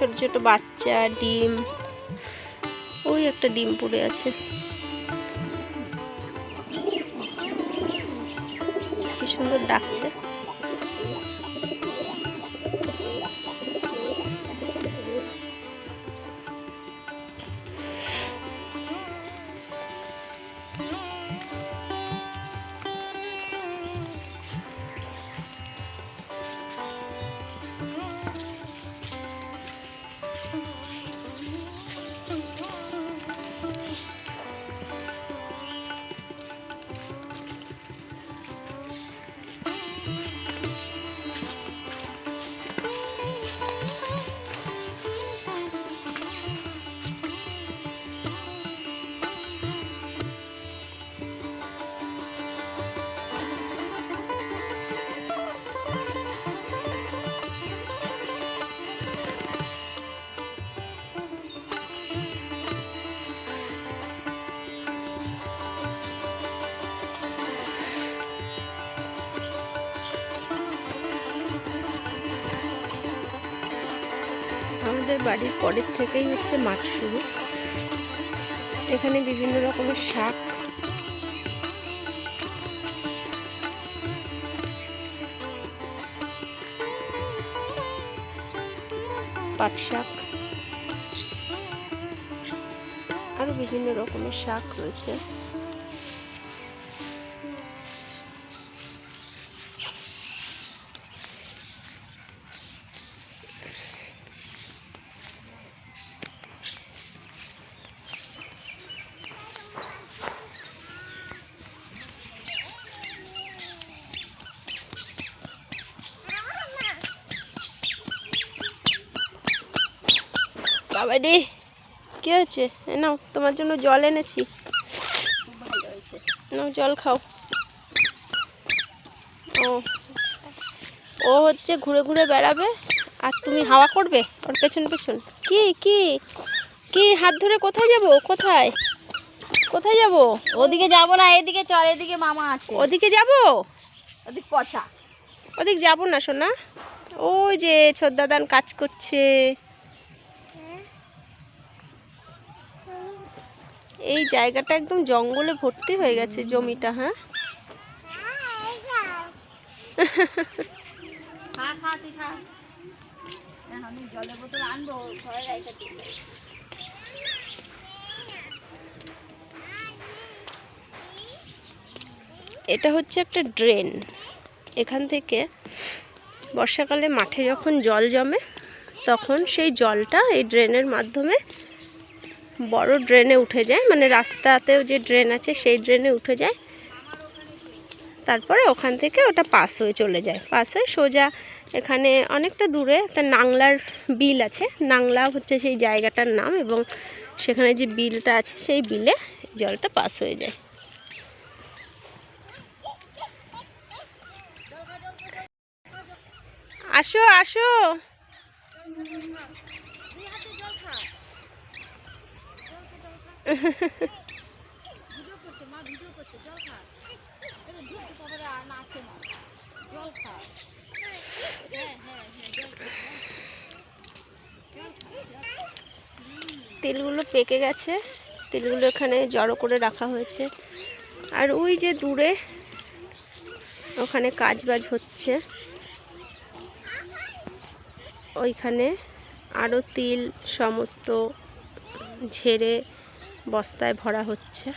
ছোট ছোট বাচ্চা ডিম। ওই একটা ডিম পড়ে আছে। কি সুন্দর ডাকছে। আমাদের বাড়ির পরের থেকেই হচ্ছে মাঠ শুরু। এখানে বিভিন্ন রকমের শাক। পাট শাক। আরও বিভিন্ন রকমের শাক রয়েছে। বাবা রে। কি হয়েছে? এ নাও তোমার জন্য জল এনেছি। নাও জল খাও। ও। ও হচ্ছে ঘুরে ঘুরে বেড়াবে আর তুমি হাওয়া করবে ওর পেছন পেছন। কি কি কি? হাত ধরে কোথায় যাব? কোথায়? কোথায় যাব? ওদিকে যাব না এদিকে চল এদিকে মামা আছে। ওদিকে যাব? ওদিক পচা। ওদিক যাব না সোনা। ওই যে ছোদ্দাদান কাজ করছে। এই জায়গাটা একদম জঙ্গলে ভর্তি হয়ে গেছে জমিটা হ্যাঁ। এটা হচ্ছে একটা ড্রেন এখান থেকে বর্ষাকালে মাঠে যখন জল জমে, তখন সেই জলটা এই ড্রেনের মাধ্যমে বড় ড্রেনে উঠে যায় মানে রাস্তাতেও যে ড্রেন আছে সেই ড্রেনে উঠে যায়। তারপরে ওখান থেকে ওটা পাস হয়ে চলে যায়। পাস হয়ে সোজা এখানে অনেকটা দূরে একটা নাংলার বিল আছে। নাংলা হচ্ছে সেই জায়গাটার নাম এবং সেখানে যে বিলটা আছে সেই বিলে জলটা পাস হয়ে যায়। আসো আসো ভিডিও করছে মা ভিডিও করছে জল খা এই যে ধূপ তারপরে আর না আছে না জল খা হ্যাঁ হ্যাঁ হ্যাঁ জল খা জল খা জল খা। তেলগুলো পেকে গেছে। তেলগুলো এখানে জড়ো করে রাখা হয়েছে। আর ওই যে দূরে ওখানে কাজ বাজ হচ্ছে। ওইখানে আরও তিল সমস্ত ঝেড়ে বস্তায় ভরা হচ্ছে।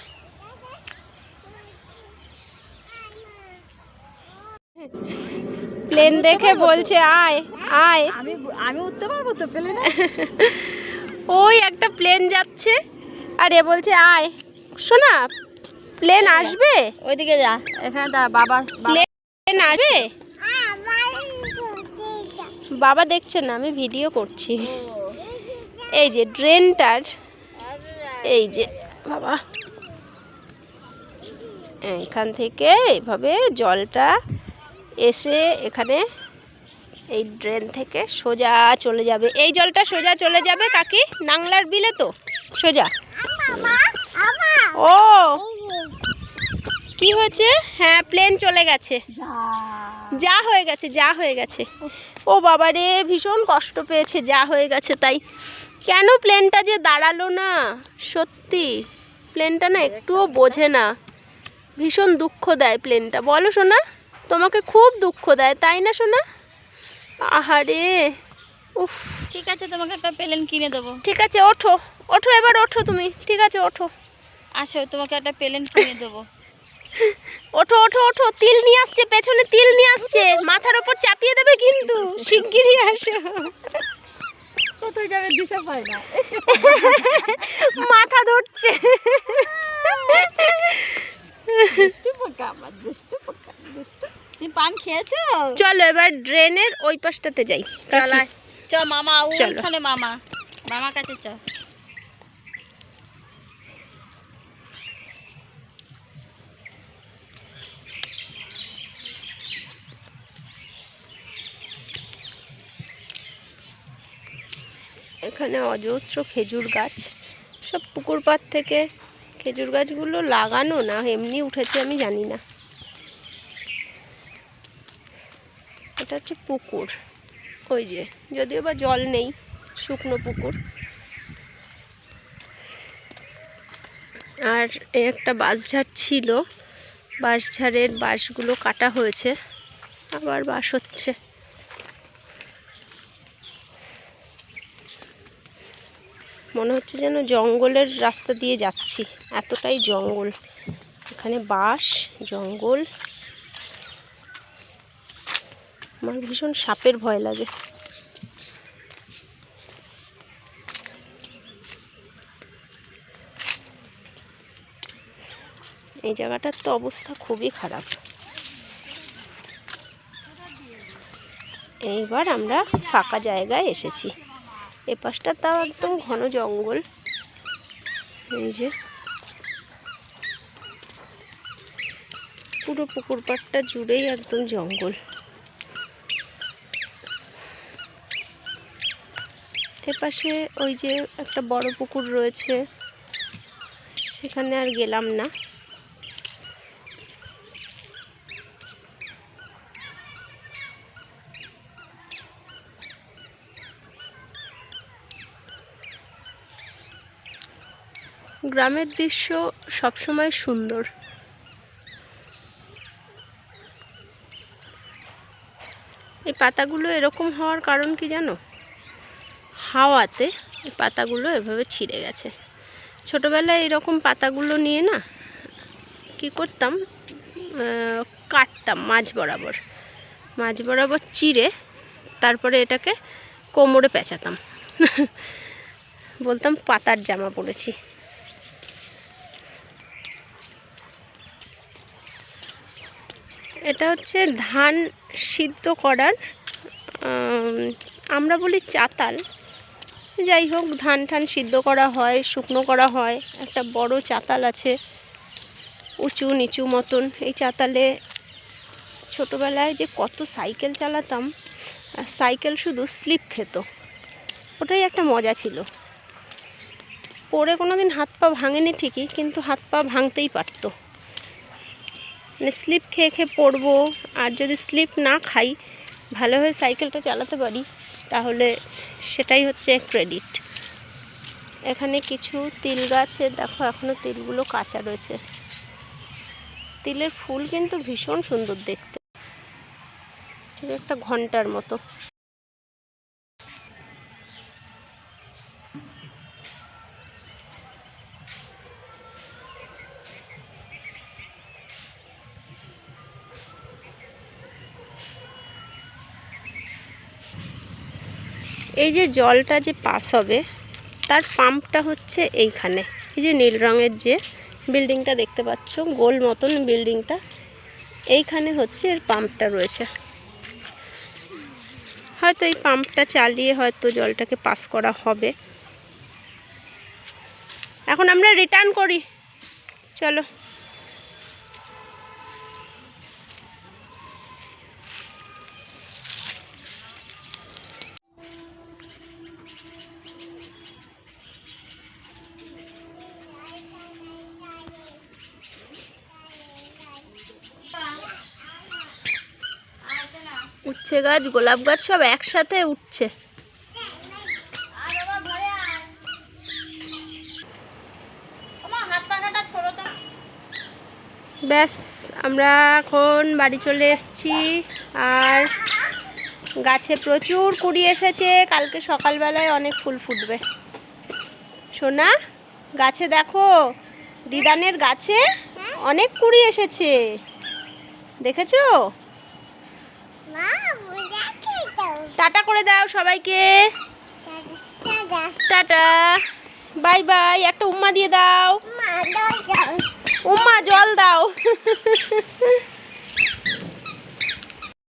প্লেন দেখে বলছে আয় আয়। আমি আমি উঠতে পারব তো? পেলে না? ওই একটা প্লেন যাচ্ছে আর এ বলছে আয়। শোনা প্লেন আসবে? ওইদিকে যা এখানে দা বাবা বাবা- প্লেন আসবে? বাবা দেখছে না আমি ভিডিও করছি। এই যে ড্রেনটার এই যে বাবা। এখান থেকে এইভাবে জলটা এসে এখানে এই ড্রেন থেকে সোজা চলে যাবে। এই জলটা সোজা চলে যাবে কাকি? নাংলার বিলে তো। সোজা। ও। কি হয়েছে? হ্যাঁ প্লেন চলে গেছে। যা। হয়ে গেছে যা হয়ে গেছে। ও বাবা রে ভীষণ কষ্ট পেয়েছে যা হয়ে গেছে তাই। কেন প্লেনটা যে দাঁড়াল না? সত্যি প্লেনটা না একটুও বোঝে না। ভীষণ দুঃখ দেয় প্লেনটা বলো শোনা তোমাকে খুব দুঃখ দেয় তাই না শোনা আহারে উফ। ঠিক আছে তোমাকে একটা প্লেন কিনে দেবো। ঠিক আছে ওঠো ওঠো এবার ওঠো তুমি। ঠিক আছে ওঠো। আসো তোমাকে একটা প্লেন কিনে দেবো। ওঠো ওঠো ওঠো তিল নিয়ে আসছে পেছনে তিল নিয়ে আসছে। মাথার ওপর চাপিয়ে দেবে কিন্তু শিগগিরই আসো। কোথায় যাবে দিশা পায় না। মাথা ধরছে। পান খেয়েছো? চলো এবার ড্রেনের ওই পাশটাতে যাই। চলায় চ মামা ওখানে মামা। মামা কাছে চ এখানে অজস্র খেজুর গাছ। সব পুকুর পাড় থেকে খেজুর গাছগুলো লাগানো না, এমনি উঠেছে আমি জানি না। এটা হচ্ছে পুকুর। ওই যে, যদিও বা জল নেই, শুকনো পুকুর। আর একটা বাঁশঝাড় ছিল। বাঁশঝাড়ের বাঁশগুলো কাটা হয়েছে, আবার বাঁশ হচ্ছে। মনে হচ্ছে যেন জঙ্গলের রাস্তা দিয়ে যাচ্ছি। এতটাই জঙ্গল। এখানে বাঁশ, জঙ্গল। আমার ভীষণ সাপের ভয় লাগে। এই জায়গাটার তো অবস্থা খুবই খারাপ। এইবার আমরা ফাঁকা জায়গায় এসেছি। এ পাশটা তাও একদম ঘন জঙ্গল। এই যে। পুরো পুকুর পাড়টা জুড়েই একদম জঙ্গল। এপাশে ওই যে একটা বড় পুকুর রয়েছে। সেখানে আর গেলাম না। গ্রামের দৃশ্য সবসময় সুন্দর। এই পাতাগুলো এরকম হওয়ার কারণ কি জানো? হাওয়াতে এই পাতাগুলো এভাবে ছিঁড়ে গেছে। ছোটোবেলায় এরকম পাতাগুলো নিয়ে না কি করতাম? কাটতাম মাঝ বরাবর। মাঝ বরাবর চিড়ে তারপরে এটাকে কোমরে পেঁচাতাম। বলতাম পাতার জামা পরেছি। এটা হচ্ছে ধান সিদ্ধ করার আমরা বলি চাতাল। যাই হোক, ধান ঠান সিদ্ধ করা হয়, শুকনো করা হয়। একটা বড় চাতাল আছে, উঁচু নিচু মতন। এই চাতালে ছোটোবেলায় যে কত সাইকেল চালাতাম সাইকেল শুধু স্লিপ খেত। ওটাই একটা মজা ছিল। পরে কোনো দিন হাত পা ভাঙেনি ঠিকই, কিন্তু হাত পা ভাঙতেই পারতো। মানে স্লিপ খেয়ে খেয়ে পড়ব। আর যদি স্লিপ না খাই ভালোভাবে সাইকেলটা চালাতে পারি, তাহলে সেটাই হচ্ছে ক্রেডিট এখানে কিছু তিল গাছে দেখো এখনও তিলগুলো কাঁচা রয়েছে। তিলের ফুল কিন্তু ভীষণ সুন্দর দেখতে। ঠিক একটা ঘণ্টার মতো। এই যে জলটা যে পাস হবে, তার পাম্পটা হচ্ছে এইখানে। এই যে নীল রঙের যে বিল্ডিংটা দেখতে পাচ্ছ, গোল মতন বিল্ডিংটা, এইখানে হচ্ছে এর পাম্পটা রয়েছে। হয়তো এই পাম্পটা চালিয়ে হয়তো জলটাকে পাস করা হবে। এখন আমরা রিটার্ন করি। চলো। উচ্ছে গাছ, গোলাপ গাছ সব একসাথে উঠছে। ব্যাস, আমরা এখন বাড়ি চলে এসেছি। আর গাছে প্রচুর কুড়ি এসেছে। কালকে সকালবেলায় অনেক ফুল ফুটবে। সোনা, গাছে দেখো, দিদানের গাছে অনেক কুড়ি এসেছে। দেখেছ? টাটা করে দাও সবাইকে। টাটা। বাই বাই একটা উম্মা দিয়ে দাও। উম্মা জল দাও।